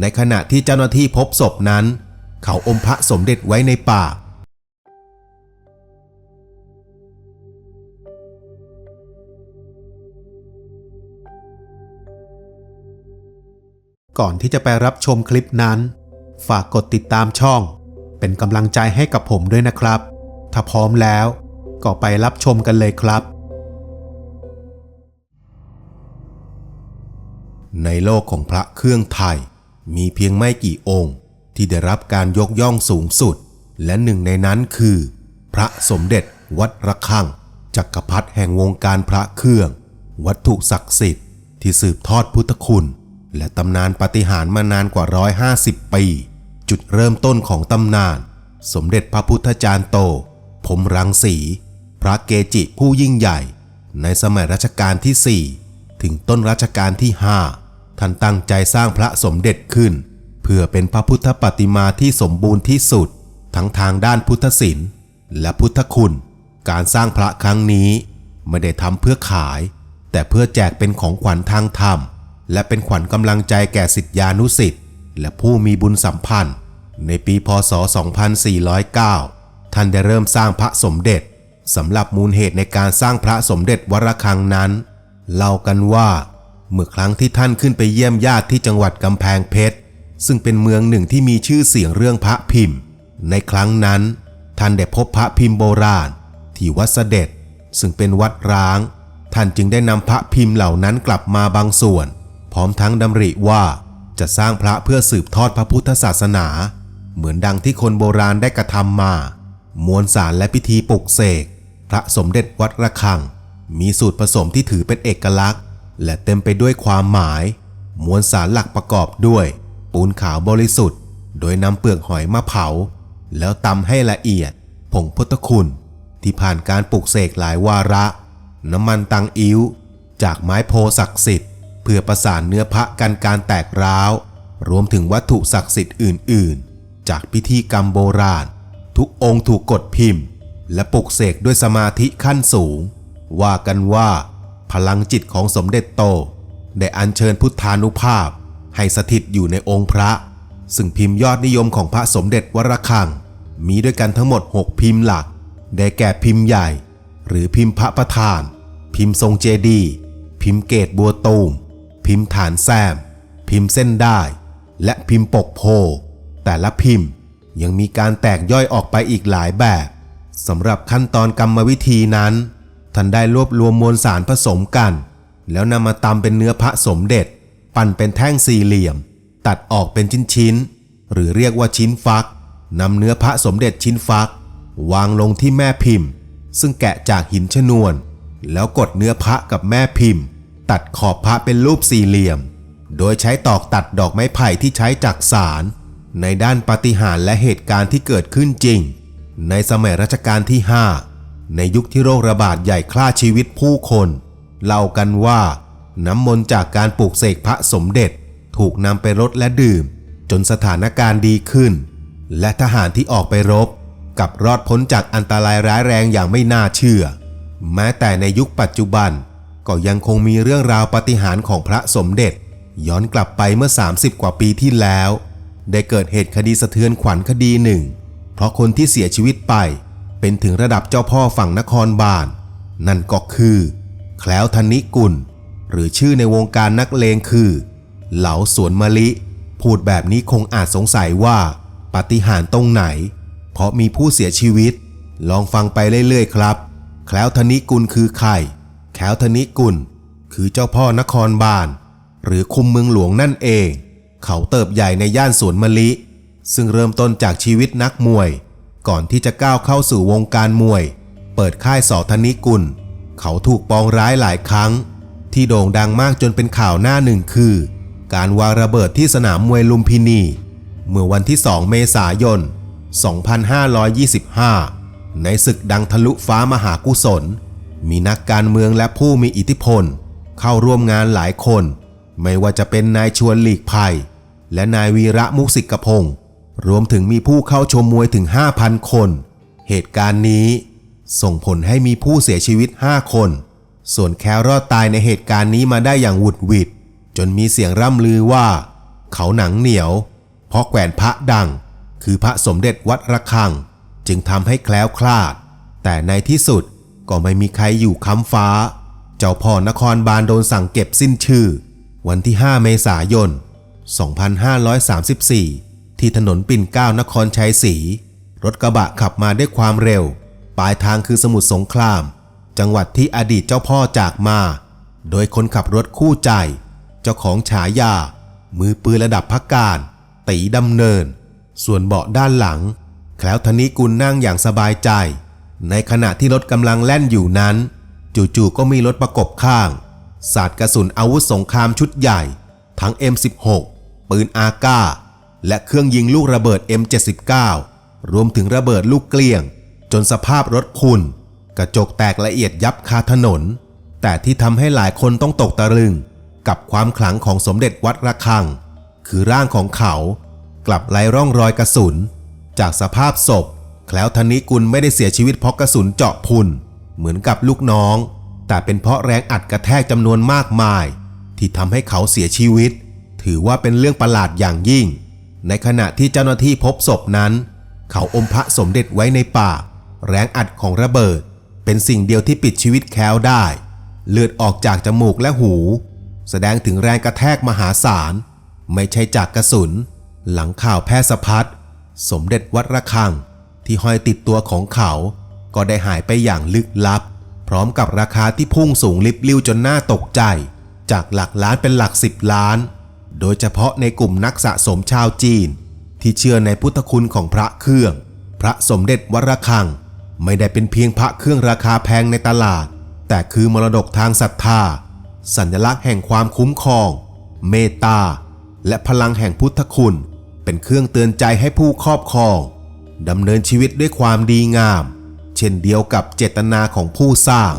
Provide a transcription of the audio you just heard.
ในขณะที่เจ้าหน้าที่พบศพนั้น เขาอมพระสมเด็จไว้ในปาก ก่อนที่จะไปรับชมคลิปนั้น ฝากกดติดตามช่อง เป็นกำลังใจให้กับผมด้วยนะครับ ถ้าพร้อมแล้วก็ไปรับชมกันเลยครับ ในโลกของพระเครื่องไทย มีเพียงไม่กี่องค์ที่ได้รับการยกย่องสูงสุด และหนึ่งในนั้นคือ พระสมเด็จ วัดระฆัง จักรพรรดิแห่งวงการพระเครื่อง วัตถุศักดิ์สิทธิ์ที่สืบทอดพุทธคุณ และตำนานปฏิหารมานานกว่า 150 ปี จุดเริ่มต้นของตำนาน สมเด็จพระพุทธจารย์โต ผมรังสี พระเกจิผู้ยิ่งใหญ่ ในสมัยรัชกาลที่ 4 ถึงต้นรัชกาลที่ 5 ท่านตั้งใจสร้างพระสมเด็จขึ้น เพื่อเป็นพระพุทธปฏิมาที่สมบูรณ์ที่สุด ทั้งทางด้านพุทธศิลป์และพุทธคุณ การสร้างพระครั้งนี้ไม่ได้ทำเพื่อขาย แต่เพื่อแจกเป็นของขวัญทางธรรม และเป็นขวัญกำลังใจแก่สิทธิานุสิทธิ์และผู้มีบุญสัมพันธ์ ในปีพศ 2409 ท่านได้เริ่มสร้างพระสมเด็จสำหรับมูลเหตุในการสร้างพระสมเด็จวรคังนั้น เล่ากันว่า เมื่อครั้งที่ท่านขึ้นไปเยี่ยมญาติที่จังหวัดกำแพงเพชร ซึ่งเป็นเมืองหนึ่งที่มีชื่อเสียงเรื่องพระพิมพ์ ในครั้งนั้น ท่านได้พบพระพิมพ์โบราณ ที่วัดเสด็จ ซึ่งเป็นวัดร้าง ท่านจึงได้นำพระพิมพ์เหล่านั้นกลับมาบางส่วน พร้อมทั้งดำริว่าจะสร้างพระเพื่อสืบทอดพระพุทธศาสนา เหมือนดังที่คนโบราณได้กระทำมา มวลสารและพิธีปลุกเสก พระสมเด็จวัดระฆัง มีสูตรผสมที่ถือเป็นเอกลักษณ์ และเต็มไปด้วยความหมาย มวลสารหลักประกอบด้วย ปูนขาวบริสุทธิ์ โดยนำเปลือกหอยมาเผา แล้วตำให้ละเอียด ผงพุทธคุณ ที่ผ่านการปลุกเสกหลายวาระ น้ำมันตังอิ้ว จากไม้โพศักดิ์สิทธิ์ เพื่อประสานเนื้อพระกันการแตกร้าว รวมถึงวัตถุศักดิ์สิทธิ์อื่น ๆ จากพิธีกรรมโบราณ ทุกองค์ถูกกดพิมพ์ และปลุกเสกด้วยสมาธิขั้นสูง ว่ากันว่า พลังจิตของสมเด็จโต ได้อัญเชิญพุทธานุภาพ ให้สถิตอยู่ในองค์พระ ซึ่งพิมพ์ยอดนิยมของพระสมเด็จวรคัง มีด้วยกันทั้งหมด 6 พิมพ์หลัก ได้แก่พิมพ์ใหญ่ หรือพิมพ์พระประธาน พิมพ์ทรงเจดีพิมพ์เกตบัวตูม พิมพ์ฐานแซม พิมพ์เส้นได้ และพิมพ์ปกโพ แต่ละพิมพ์ยังมีการแตกย่อยออกไปอีกหลายแบบสำหรับขั้นตอนกรรมวิธีนั้น ท่านได้รวบรวมมวลสารผสมกัน แล้วนำมาตำเป็นเนื้อพระสมเด็จ ปั้นเป็นแท่งสี่เหลี่ยม ตัดออกเป็นชิ้นๆหรือเรียกว่าชิ้นฟักนำเนื้อพระสมเด็จชิ้นฟัก วางลงที่แม่พิมพ์ ซึ่งแกะจากหินชนวน แล้วกดเนื้อพระกับแม่พิมพ์ ตัดขอบพระเป็นรูปสี่เหลี่ยม โดยใช้ตอกตัดดอกไม้ไผ่ที่ใช้จักสาร ในด้านปฏิหารและเหตุการณ์ที่เกิดขึ้นจริง ในสมัยรัชกาลที่ 5 ในยุคที่โรคระบาดใหญ่คล่าชีวิตผู้คนเล่ากันว่า น้ำมนต์จากการปลูกเสกพระสมเด็จถูกนำไปรดและดื่ม จนสถานการณ์ดีขึ้น และทหารที่ออกไปรบกับรอดพ้นจากอันตรายร้ายแรงอย่างไม่น่าเชื่อ แม้แต่ในยุคปัจจุบัน ก็ยังคงมีเรื่องราวปฏิหารของพระสมเด็จ ย้อนกลับไปเมื่อ 30 กว่าปีที่แล้ว ได้เกิดเหตุคดีสะเทือนขวัญคดีหนึ่ง เพราะคนที่เสียชีวิตไป เป็นถึงระดับเจ้าพ่อฝั่งนครบาลนั่นก็คือ แคล้วธนิกุล หรือชื่อในวงการนักเลงคือ เหลาสวนมะลิ พูดแบบนี้คงอาจสงสัยว่าปฏิหารตรงไหน เพราะมีผู้เสียชีวิต ลองฟังไปเรื่อยๆครับ แคล้วธนิกุลคือใครแคล้วธนิกุล คือเจ้าพ่อนครบาล หรือคุมเมืองหลวงนั่นเอง เขาเติบใหญ่ในย่านสวนมะลิ ซึ่งเริ่มต้นจากชีวิตนักมวย ก่อนที่จะก้าวเข้าสู่วงการมวย เปิดค่ายสอธนิกุล เขาถูกปองร้ายหลายครั้ง ที่โด่งดังมากจนเป็นข่าวหน้าหนึ่งคือ การวางระเบิดที่สนามมวยลุมพินี เมื่อวันที่ 2 เมษายน 2525 ในศึกดังทะลุฟ้ามหากุศล มีนักการเมืองและผู้มีอิทธิพล เข้าร่วมงานหลายคน ไม่ว่าจะเป็นนายชวนหลีกภัย และนายวีระมุกสิกพงศ์ รวมถึงมีผู้เข้าชมมวยถึง 5,000 คน เหตุการณ์นี้ส่งผลให้มีผู้เสียชีวิต 5 คน ส่วนแคลรอดตายในเหตุการณ์นี้มาได้อย่างหวุดหวิด จนมีเสียงร่ำลือว่า เขาหนังเหนียว เพราะแขวนพระดัง คือพระสมเด็จวัดระฆัง จึงทำให้แคล้วคลาด แต่ในที่สุดก็ไม่มีใครอยู่ค้ำฟ้า เจ้าพ่อนครบาลโดนสั่งเก็บสิ้นชื่อ วันที่ 5 เมษายน 2534 ที่ถนนปิ่นเก้านครชัยศรีรถกระบะขับมาด้วยความเร็ว ปลายทางคือสมุทรสงคราม จังหวัดที่อดีตเจ้าพ่อจากมา โดยคนขับรถคู่ใจ เจ้าของฉายา มือปืนระดับพักการ ตีดำเนิน ส่วนเบาะด้านหลัง แคล้วธนิกุลนั่งอย่างสบายใจ ในขณะที่รถกำลังแล่นอยู่นั้น จู่ๆก็มีรถประกบข้าง สาดกระสุนอาวุธสงครามชุดใหญ่ ทั้ง M16 ปืนอาก้า และเครื่องยิงลูกระเบิด M79 รวมถึงระเบิดลูกเกลี้ยง จนสภาพรถคุณ กระจกแตกละเอียดยับคาถนน แต่ที่ทำให้หลายคนต้องตกตะลึง กับความขลังของสมเด็จวัดระฆัง คือร่างของเขา กลับไร้ร่องรอยกระสุน จากสภาพศพ แคล้วธนิกุลไม่ได้เสียชีวิตเพราะกระสุนเจาะพุนเหมือนกับลูกน้อง แต่เป็นเพราะแรงอัดกระแทกจำนวนมากมาย ที่ทำให้เขาเสียชีวิต ถือว่าเป็นเรื่องประหลาดอย่างยิ่ง ในขณะที่เจ้าหน้าที่พบศพนั้น เขาอมพระสมเด็จไว้ในปาก แรงอัดของระเบิด เป็นสิ่งเดียวที่ปิดชีวิตแคล้วได้ เลือดออกจากจมูกและหู แสดงถึงแรงกระแทกมหาศาล ไม่ใช่จากกระสุน หลังข่าวแพร่สะพัดสมเด็จวัดระฆังที่ห้อยติดตัวของเขา ก็ได้หายไปอย่างลึกลับ พร้อมกับราคาที่พุ่งสูงลิบลิ่วจนน่าตกใจ จากหลักล้านเป็นหลักสิบล้าน โดยเฉพาะในกลุ่มนักสะสมชาวจีน ที่เชื่อในพุทธคุณของพระเครื่อง พระสมเด็จวระฆัง ไม่ได้เป็นเพียงพระเครื่องราคาแพงในตลาด แต่คือมรดกทางศรัทธา สัญลักษณ์แห่งความคุ้มครอง เมตตา และพลังแห่งพุทธคุณ เป็นเครื่องเตือนใจให้ผู้ครอบครองดำเนินชีวิตด้วยความดีงาม เช่นเดียวกับเจตนาของผู้สร้าง